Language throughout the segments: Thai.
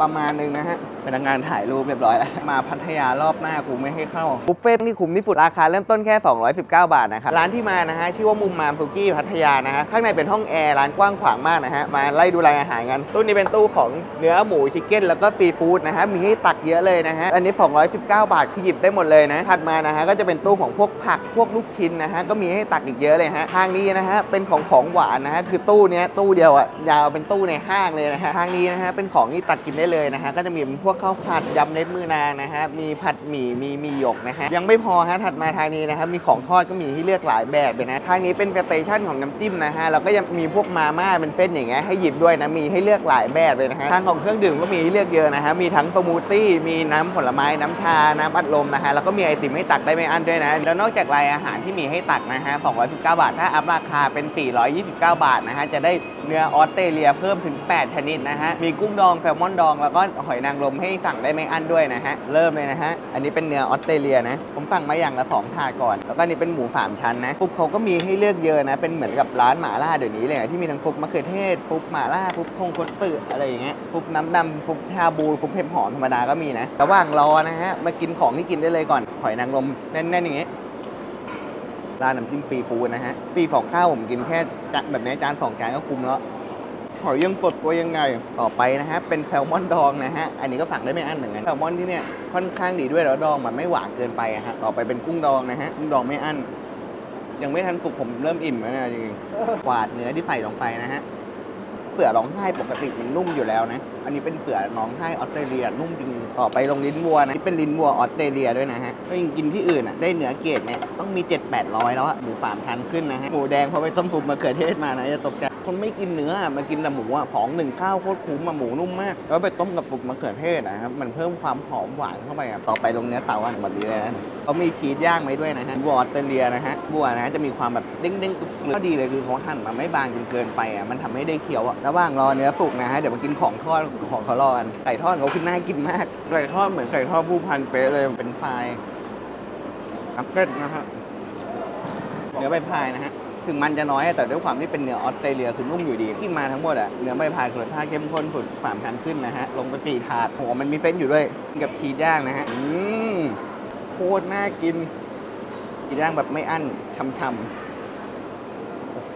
ประมาณนึงนะฮะพนักงานถ่ายรูปเรียบร้อยแล้วมาพัทยารอบหน้ากูไม่ให้เข้าบุฟเฟ่ต์นี่คุ้มที่สุดราคาเริ่มต้นแค่ 219 บาทนะครับร้านที่มานะฮะชื่อว่ามุมมามสุกี้พัทยานะฮะข้างในเป็นห้องแอร์ร้านกว้างขวางมากนะฮะมาไล่ดูรายอาหารกันตู้นี้เป็นตู้ของเนื้อหมูชิคเก้นแล้วก็ซีฟู้ดนะฮะมีให้ตักเยอะเลยนะฮะอันนี้ 219 บาทคือหยิบได้หมดเลยนะถัดมานะฮะก็จะเป็นตู้ของพวกผักพวกลูกชิ้นนะฮะก็มีให้ตักอีกเยอะเลยฮะทางนี้นะฮะเป็นของของหวานนะฮะคือตู้เนี้ยตู้เดียวอะยาวเป็นตู้ในห้างเลยนะฮะทางนี้นะฮะเป็นของที่ตักกินได้เลยนะฮะก็จะมีพวกข้าวผัดยำเล็บมือนางนะฮะมีผัดหมี่มีมีหยกนะฮะยังไม่พอฮะถัดมาทางนี้นะครับมีของทอดก็มีให้เลือกหลายแบบเลยนะทางนี้เป็นสเตชันของน้ำจิ้มนะฮะแล้วก็ยังมีพวกมาม่าเป็นเส้นอย่างเงี้ยให้หยิบด้วยนะมีให้เลือกหลายแบบเลยนะฮะทางของเครื่องดื่มก็มีให้เลือกเยอะนะฮะมีทั้งสมูทตี้มีน้ำผลไม้น้ำชาน้ำอัดลมนะฮะแล้วก็มีไอติมให้ตักได้ไม่อั้นด้วยนะแล้วนอกจากรายอาหารที่มีให้ตักนะฮะ219 บาท ถ้าอัพราคาเป็น 429 บาทนะฮะจะได้เนื้อออสเตรเลียเพิ่มถึง 8 ชนิดนะฮะมีกุ้งดองแซลมอนดองแล้วก็หอยนางรมให้สั่งได้ไม่อั้นด้วยนะฮะ เริ่มเลยนะฮะ อันนี้เป็นเนื้อออสเตรเลียนะ ผมสั่งมาอย่างละสองถาดก่อน แล้วก็นี่เป็นหมูสามชั้นนะปุ๊บเขาก็มีให้เลือกเยอะนะ เป็นเหมือนกับร้านหม่าล่าเดี๋ยวนี้เลยอะที่มีทั้งปุ๊บมะเขือเทศปุ๊บหม่าล่าปุ๊บทงคดเปื้ออะไรอย่างเงี้ยปุ๊บน้ำดำปุ๊บชาบูปุ๊บเห็ดหอมธรรมดาก็มีนะระหว่างรอนะฮะมากินของที่กินได้เลยก่อนหอยนางรมแน่นๆอย่างเงี้ยร้านน้ำจิ้มปีปูนะฮะ ปีของข้าวผมกินแค่แบบนี้จานสองจานก็คุ้มแล้ว หอยยังสดตัวยังไง ต่อไปนะฮะ เป็นแซลมอนดองนะฮะ อันนี้ก็สั่งได้ไม่อั้นเหมือนกันแซลมอนที่เนี่ยค่อนข้างดีด้วยแล้วดองมันไม่หวานเกินไปอะฮะ ต่อไปเป็นกุ้งดองนะฮะ กุ้งดองไม่อั้น ยังไม่ทันสุกผมเริ่มอิ่มแล้วนะจริงๆกวาดเนื้อที่ใส่ลงไปนะฮะเปลือกร้องไห้ปกติมันนุ่มอยู่แล้วนะ อันนี้เป็นเปลือกร้องไห้ออสเตรเลียนุ่มจริง ต่อไปลงลิ้นวัวนะ นี่เป็นลิ้นวัวออสเตรเลียด้วยนะฮะก็ยังกินที่อื่นอะ ได้เนื้อเกรดเนี่ยต้องมี 7 8 0 0 แล้วอะหมูสามชั้นขึ้นนะฮะ หมูแดงพอไปต้มทุบมะเขือเทศมานะจะตกใจ คนไม่กินเนื้ออะมากินแต่หมูอะของหนึ่งข้าวโคตรคุ้มมาหมูนุ่มมาก แล้วไปต้มกับปุกมะเขือเทศนะครับมันเพิ่มความหอมหวานเข้าไปอะต่อไปลงเนื้อเต่าอันแบบนี้เลยนะเขามีชีสย่างไว้ด้วยนะฮะวัวอเตรเลียนะฮะวัวนะจะมีความแบบเด้งๆกรึบๆก็ดีเลยคือเขาหั่นมาไม่บางจนเกินไปอะมันทำให้ได้เคี้ยวอะระหว่างรอเนื้อสุกนะฮะเดี๋ยวมากินของทอดของเขารอกันไก่ทอดเขาคือน่ากินมากไก่ทอดเหมือนไก่ทอดผู้พันเป๊ะเลยเป็นไฟล์อัพเกิลนะฮะเนื้อใบพายนะฮะ ถึงมันจะน้อยแต่ด้วยความที่เป็นเนื้อออสเตรเลียคือนุ่มอยู่ดีที่มาทั้งหมดอะเนื้อใบพายคือรสชาติเข้มข้นสุดสามชั้นขึ้นนะฮะลงไปปีถาดหัวมันมีเฟ้นอยู่ด้วยกับชีสย่างนะฮะอืมโคตรน่ากินชีสย่างแบบไม่อั้นช่ำๆโอ้โห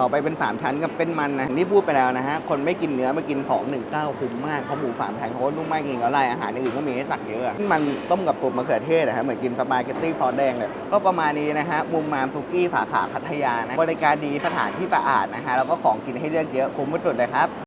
ต่อไปเป็นสามชั้นกับเป็นมันนะนี่พูดไปแล้วนะฮะ คนไม่กินเนื้อมากินของหนึ่งเก้าคุ้มมากเพราะหมูสามชั้นเขาก็นุ่มมากจริงแล้วรายอาหารอื่นก็มีให้ตักเยอะมันต้มกับปุบมะเขือเทศนะฮะเหมือนกินสปาเกตตี้ซอสแดงเลยก็ประมาณนี้นะฮะมุมมามซุกี้สาขาพัทยานะบริการดีสถานที่สะอาดนะฮะแล้วก็ของกินให้เลือกเยอะคุ้มสุดเลยครับ